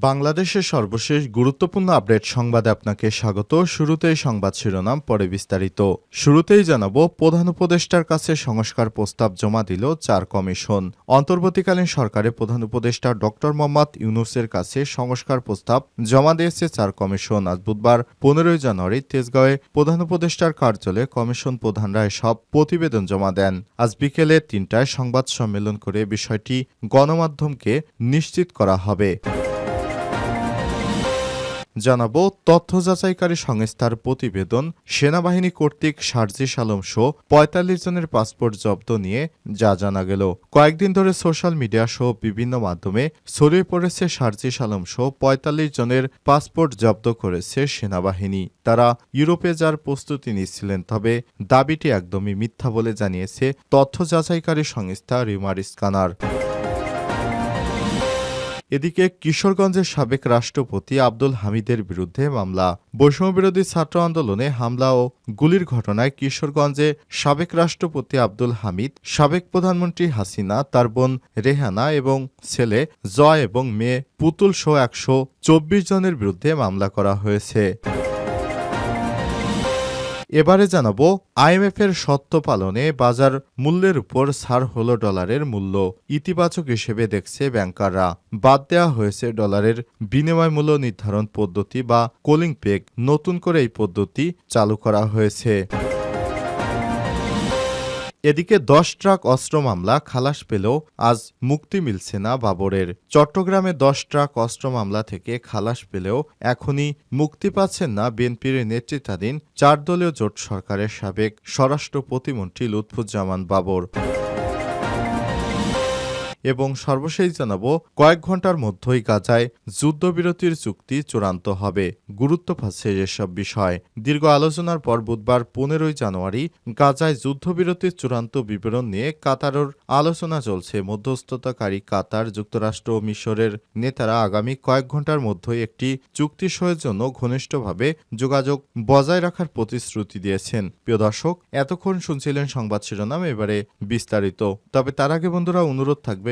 বাংলাদেশের সর্বশেষ গুরুত্বপূর্ণ আপডেট সংবাদে আপনাকে স্বাগত। শুরুতেই সংবাদ শিরোনাম, পরে বিস্তারিত। শুরুতেই জানাব, প্রধান উপদেষ্টার কাছে সংস্কার প্রস্তাব জমা দিল চার কমিশন। অন্তর্বর্তীকালীন সরকারের প্রধান উপদেষ্টা ডক্টর মোহাম্মদ ইউনুসের কাছে সংস্কার প্রস্তাব জমা দিয়েছে চার কমিশন। আজ বুধবার, পনেরোই জানুয়ারি, তেজগাঁওয়ে প্রধান উপদেষ্টার কার্যালয়ে কমিশন প্রধানরা সব প্রতিবেদন জমা দেন। আজ বিকেলে তিনটায় সংবাদ সম্মেলন করে বিষয়টি গণমাধ্যমকে নিশ্চিত করা হবে। জানাব তথ্য যাচাইকারী সংস্থার প্রতিবেদন, সেনাবাহিনী কর্তৃক সার্জিস আলম সহ পঁয়তাল্লিশ জনের পাসপোর্ট জব্দ নিয়ে যা জানা গেল। কয়েকদিন ধরে সোশ্যাল মিডিয়া সহ বিভিন্ন মাধ্যমে ছড়িয়ে পড়েছে সার্জিস আলম সহ পঁয়তাল্লিশ জনের পাসপোর্ট জব্দ করেছে সেনাবাহিনী। তারা ইউরোপে যার প্রস্তুতি নিচ্ছিলেন, তবে দাবিটি একদমই মিথ্যা বলে জানিয়েছে তথ্য যাচাইকারী সংস্থা রিমার স্কানার এদিকে কিশোরগঞ্জের সাবেক রাষ্ট্রপতি আব্দুল হামিদের বিরুদ্ধে মামলা। বৈষম্যবিরোধী ছাত্র আন্দোলনে হামলা ও গুলির ঘটনায় কিশোরগঞ্জে সাবেক রাষ্ট্রপতি আব্দুল হামিদ, সাবেক প্রধানমন্ত্রী হাসিনা, তার বোন রেহানা এবং ছেলে জয় এবং মেয়ে পুতুল সহ একশো চব্বিশ জনের বিরুদ্ধে মামলা করা হয়েছে। এবারে জানাব আইএমএফ এর সত্য পালনে বাজার মূল্যের উপর ছাড় হল ডলারের মূল্য ইতিবাচক হিসেবে দেখছে ব্যাংকাররা। বাদ দেওয়া হয়েছে ডলারের বিনিময় মূল্য নির্ধারণ পদ্ধতি বা কোলিং পেক নতুন করে এই পদ্ধতি চালু করা হয়েছে। এদিকে দশ ট্রাক অস্ত্র মামলা, খালাস পেলেও আজ মুক্তি মিলছে না বাবরের। চট্টগ্রামে দশ ট্রাক অস্ত্র মামলা থেকে খালাস পেলেও এখনই মুক্তি পাচ্ছেন না বিএনপির নেতৃত্বাধীন চার দলীয় জোট সরকারের সাবেক স্বরাষ্ট্র প্রতিমন্ত্রী লুৎফুজ্জামান বাবর। এবং সর্বশেষ জানাব, কয়েক ঘণ্টার মধ্যেই গাজায় যুদ্ধবিরতির চুক্তি চূড়ান্ত হবে। গুরুত্ব পাচ্ছে এসব বিষয়। দীর্ঘ আলোচনার পর বুধবার পনেরোই জানুয়ারি গাজায় যুদ্ধবিরতির চূড়ান্ত বিবরণ নিয়ে কাতারের আলোচনা চলছে। মধ্যস্থতাকারী কাতার, যুক্তরাষ্ট্র ও মিশরের নেতারা আগামী কয়েক ঘণ্টার মধ্যেই একটি চুক্তি সহের জন্য ঘনিষ্ঠভাবে যোগাযোগ বজায় রাখার প্রতিশ্রুতি দিয়েছেন। প্রিয় দর্শক, এতক্ষণ শুনছিলেন সংবাদ শিরোনাম, এবারে বিস্তারিত। তবে তার আগে বন্ধুরা, অনুরোধ থাকবে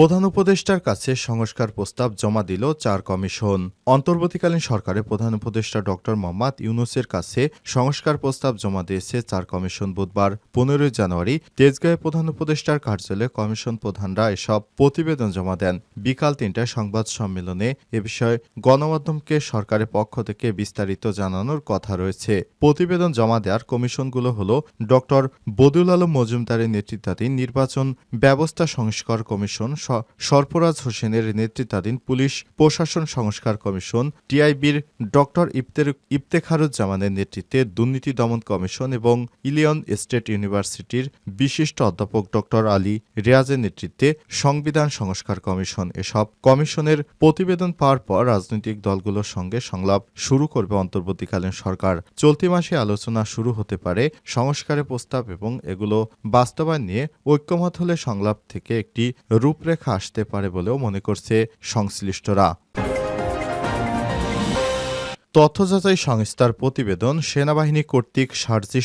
প্রধান উপদেষ্টার কাছে সংস্কার প্রস্তাব জমা দিল চার কমিশন। অন্তর্বর্তীকালীন সরকারের প্রধান উপদেষ্টা ডক্টর মোহাম্মদ ইউনুসের কাছে সংস্কার প্রস্তাব জমা দিয়েছে চার কমিশন বুধবার, পনেরোই জানুয়ারি। তেজগাঁয়ে প্রধান উপদেষ্টার কার্যালয়ে কমিশন প্রধানরা এসব প্রতিবেদন জমা দেন। বিকাল তিনটায় সংবাদ সম্মেলনে এ বিষয়ে গণমাধ্যমকে সরকারের পক্ষ থেকে বিস্তারিত জানানোর কথা রয়েছে। প্রতিবেদন জমা দেওয়ার কমিশনগুলো হল ডক্টর বদুল আলম মজুমদারের নেতৃত্বাধীন নির্বাচন ব্যবস্থা সংস্কার কমিশন সরফরাজ হোসেনের নেতৃত্বাধীন পুলিশ প্রশাসন সংস্কার কমিশন, টিআইবির ডক্টর ইফতের, ইফতেখারুজ্জামানের নেতৃত্বে দুর্নীতি দমন কমিশন এবং ইলিয়ন স্টেট ইউনিভার্সিটির বিশিষ্ট অধ্যাপক ডক্টর আলী রিয়াজের নেতৃত্বে সংবিধান সংস্কার কমিশন। এসব কমিশনের প্রতিবেদন পাওয়ার পর রাজনৈতিক দলগুলোর সঙ্গে সংলাপ শুরু করবে অন্তর্বর্তীকালীন সরকার। চলতি মাসে আলোচনা শুরু হতে পারে সংস্কারের প্রস্তাব এবং এগুলো বাস্তবায়ন নিয়ে ঐক্যমত হলে সংলাপ থেকে একটি রূপরেখা আসতে পারে বলেও মনে করছে সংশ্লিষ্টরা। তথ্য যাচাই সংস্থার প্রতিবেদন সেনাবাহিনী কর্তৃক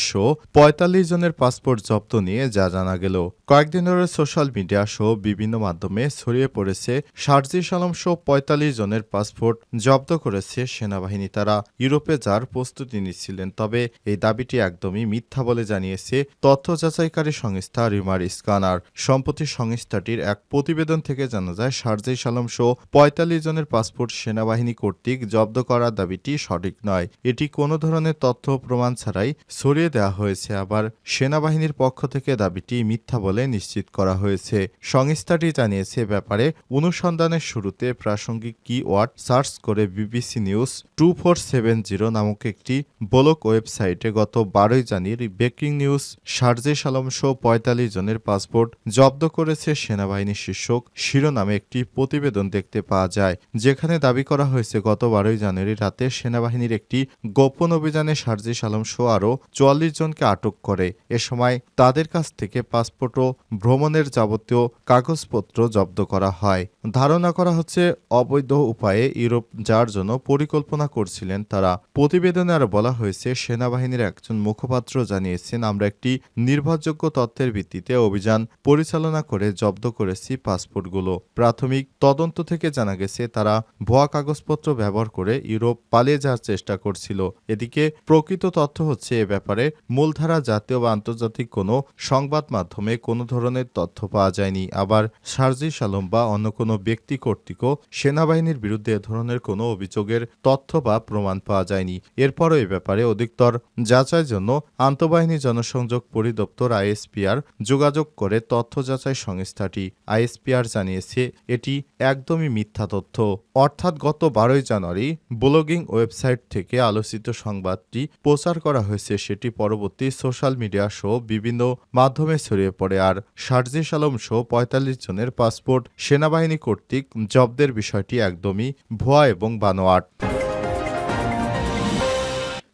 সহ পঁয়তাল্লিশ জনের পাসপোর্ট জব্দ নিয়ে যা জানা গেল। কয়েকদিন ধরে সোশ্যাল মিডিয়া সহ বিভিন্ন মাধ্যমে ছড়িয়ে পড়েছে সার্জিস আলম সহ পঁয়তাল্লিশ জনের পাসপোর্ট জব্দ করেছে সেনাবাহিনী। তারা ইউরোপে যার প্রস্তুতি নিচ্ছিলেন, তবে এই দাবিটি একদমই মিথ্যা বলে জানিয়েছে তথ্য যাচাইকারী সংস্থা রিমার স্কানার। সম্প্রতি সংস্থাটির এক প্রতিবেদন থেকে জানা যায় সার্জিস আলম সহ পঁয়তাল্লিশ জনের পাসপোর্ট সেনাবাহিনী কর্তৃক জব্দ করার দাবিটি সঠিক নয়। এটি কোনো ধরনের তথ্য প্রমাণ ছাড়াই সরিয়ে দেওয়া হয়েছে। আবার সেনাবাহিনীর পক্ষ থেকে দাবিটি মিথ্যা বলে নিশ্চিত করা হয়েছে। সংস্থাটি জানিয়েছে ব্যাপারে অনুসন্ধানের শুরুতে প্রাসঙ্গিক কিওয়ার্ড সার্চ করে BBC news two four seven zero নামক একটি ব্লক ওয়েবসাইটে গত বারোই জানুয়ারি ব্রেকিং নিউজ সার্জেস আলম সহ পঁয়তাল্লিশ জনের পাসপোর্ট জব্দ করেছে সেনাবাহিনী শীর্ষক। শিরোনামে একটি প্রতিবেদন দেখতে পাওয়া যায়, যেখানে দাবি করা হয়েছে, গত বারোই জানুয়ারি রাতে সেনাবাহিনীর একটি গোপন অভিযানে সার্জিস আলম শো আরও চুয়াল্লিশ জনকে আটক করে। এ সময় তাদের কাছ থেকে পাসপোর্ট ও ভ্রমণের যাবতীয় কাগজপত্র জব্দ করা হয়। ধারণা করা হচ্ছে, অবৈধ উপায়ে ইউরোপ যাওয়ার জন্য পরিকল্পনা করছিলেন তারা। প্রতিবেদনে আরও বলা হয়েছে, সেনাবাহিনীর একজন মুখপাত্র জানিয়েছেন, আমরা একটি নির্ভরযোগ্য তথ্যের ভিত্তিতে অভিযান পরিচালনা করে জব্দ করেছি পাসপোর্টগুলো। প্রাথমিক তদন্ত থেকে জানা গেছে, তারা ভুয়া কাগজপত্র ব্যবহার করে ইউরোপ পালিয়ে যাওয়ার চেষ্টা করছিল। এদিকে প্রকৃত তথ্য হচ্ছে এ ব্যাপারে মূলধারা জাতীয় বা আন্তর্জাতিক কোনো সংবাদ মাধ্যমে কোনো ধরনের তথ্য পাওয়া যায়নি। আবার সার্জিস আলম বা অন্য কোনো ব্যক্তি কর্তৃকও সেনাবাহিনীর বিরুদ্ধে এ ধরনের কোনো অভিযোগের তথ্য বা প্রমাণ পাওয়া যায়নি। এরপরও এ ব্যাপারে অধিকতর যাচাইয়ের জন্য আন্তঃবাহিনী জনসংযোগ পরিদপ্তর আইএসপিআর যোগাযোগ করে তথ্য যাচাই সংস্থাটি আইএসপিআর জানিয়েছে, এটি একদমই মিথ্যা তথ্য। অর্থাৎ গত বারোই জানুয়ারি ব্লগিং ওয়েবসাইট থেকে আলোচিত সংবাদটি প্রচার করা হয়েছে, সেটি পরবর্তী সোশ্যাল মিডিয়া সহ বিভিন্ন মাধ্যমে ছড়িয়ে পড়ে। আর সার্জিস আলম সহ পঁয়তাল্লিশ জনের পাসপোর্ট সেনাবাহিনী কর্তৃক জব্দের বিষয়টি একদমই ভুয়া এবং বানোয়াট।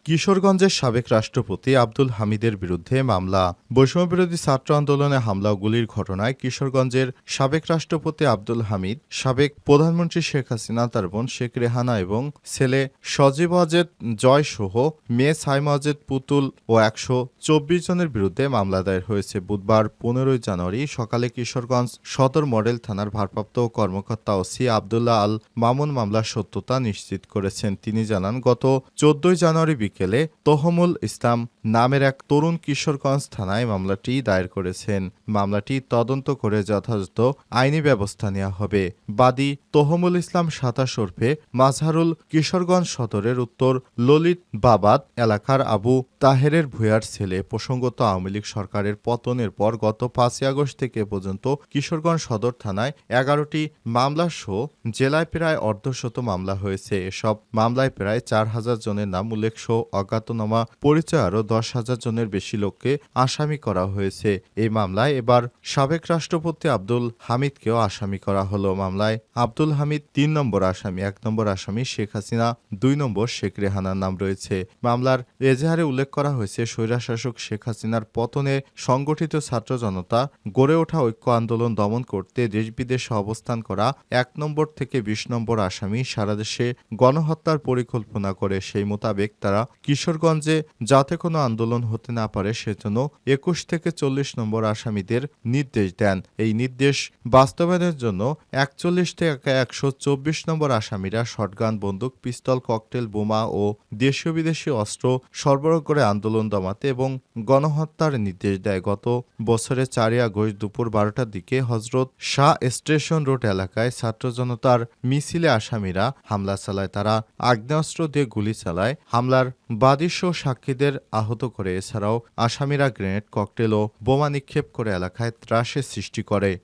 কিশোরগঞ্জের সাবেক রাষ্ট্রপতি আব্দুল হামিদের বিরুদ্ধে মামলা। বৈষম্যবিরোধী ছাত্র আন্দোলনে হামলা গুলির ঘটনায় কিশোরগঞ্জের সাবেক রাষ্ট্রপতি আব্দুল হামিদ, সাবেক প্রধানমন্ত্রী শেখ হাসিনা, তার বোন শেখ রেহানা এবং ছেলে সজীব অজেদ জয় সহ মেয়ে সাইম অজেদ পুতুল ও একশো চব্বিশ জনের বিরুদ্ধে মামলা দায়ের হয়েছে বুধবার পনেরোই জানুয়ারি সকালে কিশোরগঞ্জ সদর মডেল থানার ভারপ্রাপ্ত কর্মকর্তা ওসি আবদুল্লাহ আল মামুন মামলার সত্যতা নিশ্চিত করেছেন। তিনি জানান, গত চোদ্দই জানুয়ারি বিকেলে তহমুল ইসলাম নামের এক তরুণ কিশোরগঞ্জ থানায় মামলাটি দায়ের করেছেন। মামলাটি তদন্ত করে যথাযথ আইনি ব্যবস্থা নেওয়া হবে। বাদী তহমুল ইসলাম সাতাশ ওরফে মাজহারুল কিশোরগঞ্জ সদরের উত্তর ললিত বাবাদ এলাকার আবু তাহেরের ভূয়ার ছেলে প্রসঙ্গত আওয়ামী লীগ সরকারের পতনের পর গত পাঁচই আগস্ট থেকে পর্যন্ত কিশোরগঞ্জ সদর থানায় এগারোটি মামলা সহ জেলায় প্রায় অর্ধশত মামলা হয়েছে। এসব মামলায় প্রায় চার হাজার জনের নাম উল্লেখ সহ অজ্ঞাতনামা পরিচয় আরও দশ হাজার জনের বেশি লোককে আসামি করা হয়েছে। এই মামলায় এবার সাবেক রাষ্ট্রপতি আব্দুল হামিদকেও আসামি করা হলো। মামলায় আব্দুল হামিদ তিন নম্বর আসামি, এক নম্বর আসামি শেখ হাসিনা, দুই নম্বর শেখ রেহানার নাম রয়েছে। মামলার এজাহারে উল্লেখ করা হয়েছে, স্বৈরাশাসক শেখ হাসিনার পতনে সংগঠিত ছাত্র জনতা গড়ে ওঠা ঐক্য আন্দোলন দমন করতে দেশ বিদেশে অবস্থান করা এক নম্বর থেকে বিশ নম্বর আসামি সারা দেশে গণহত্যার পরিকল্পনা করে। সেই মোতাবেক তারা কিশোরগঞ্জে যাতে কোনো আন্দোলন হতে না পারে সেজন্য একুশ থেকে চল্লিশ নম্বর আসামিদের নির্দেশ দেন। এই নির্দেশ বাস্তবায়নের জন্য একচল্লিশ থেকে একশো চব্বিশ নম্বর আসামিরা শটগান, বন্দুক, পিস্তল, ককটেল, বোমা ও দেশীয় বিদেশি অস্ত্র সরবরাহ করে আন্দোলন দমাতে এবং গণহত্যার নির্দেশ দেয়। গত বছরের চারই আগস্ট দুপুর বারোটার দিকে হজরত শাহ স্টেশন রোড এলাকায় ছাত্র জনতার মিছিলে আসামিরা হামলা চালায়। তারা আগ্নেয়াস্ত্র দিয়ে গুলি চালায়। হামলার বাদীসহ সাক্ষীদের আহত করে। এছাড়াও আসামিরা গ্রেনেড, ককটেল ও বোমা নিক্ষেপ করে এলাকায় ত্রাসের সৃষ্টি করে।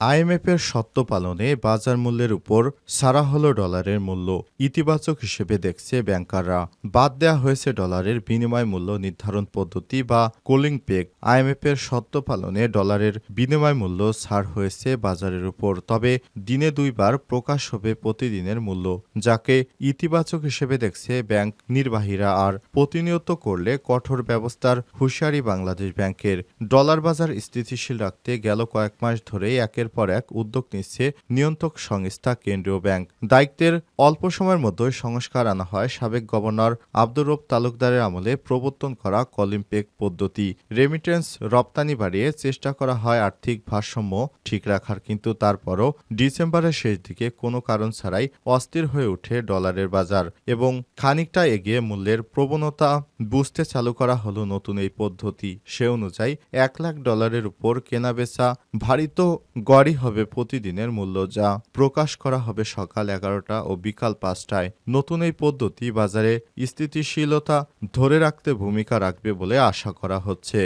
আইএমএফের সত্য পালনে বাজার মূল্যের উপর সারা হলো ডলারের মূল্য, ইতিবাচক হিসেবে দেখছে ব্যাংকাররা। বাদ দেওয়া হয়েছে ডলারের বিনিময় মূল্য নির্ধারণ পদ্ধতি বা কোলিং পেগ। আইএমএফের সত্য পালনে ডলারের বিনিময় মূল্য ছাড় হয়েছে বাজারের উপর, তবে দিনে দুইবার প্রকাশ হবে প্রতিদিনের মূল্য, যাকে ইতিবাচক হিসেবে দেখছে ব্যাংক নির্বাহীরা। আর প্রতিনিয়ত করলে কঠোর ব্যবস্থার হুঁশিয়ারি বাংলাদেশ ব্যাংকের। ডলার বাজার স্থিতিশীল রাখতে গেল কয়েক মাস ধরেই একের পর এক উদ্যোগ নিচ্ছে নিয়ন্ত্রক সংস্থা কেন্দ্রীয় ব্যাংক। দায়িত্বের অল্প সময়ের মধ্যে সংস্কার আনা হয় সাবেক গভর্নর আব্দুর রব তালুকদারের আমলে প্রবর্তন করা কলিম্পেক পদ্ধতি। রেমিটেন্স রপ্তানি বাড়িয়ে চেষ্টা করা হয় আর্থিক ভারসাম্য ঠিক রাখার, কিন্তু তারপরও ডিসেম্বরের শেষ দিকে কোনো কারণ ছাড়াই অস্থির হয়ে ওঠে ডলারের বাজার এবং খানিকটা এগিয়ে মূল্যের প্রবণতা বুঝতে চালু করা হলো নতুন এই পদ্ধতি। সে অনুযায়ী এক লাখ ডলারের উপর কেনাবেচা ভারিত গড়ই হবে প্রতিদিনের মূল্য যা প্রকাশ করা হবে সকাল এগারোটা ও বিকাল পাঁচটায়। নতুন এই পদ্ধতি বাজারে স্থিতিশীলতা ধরে রাখতে ভূমিকা রাখবে বলে আশা করা হচ্ছে।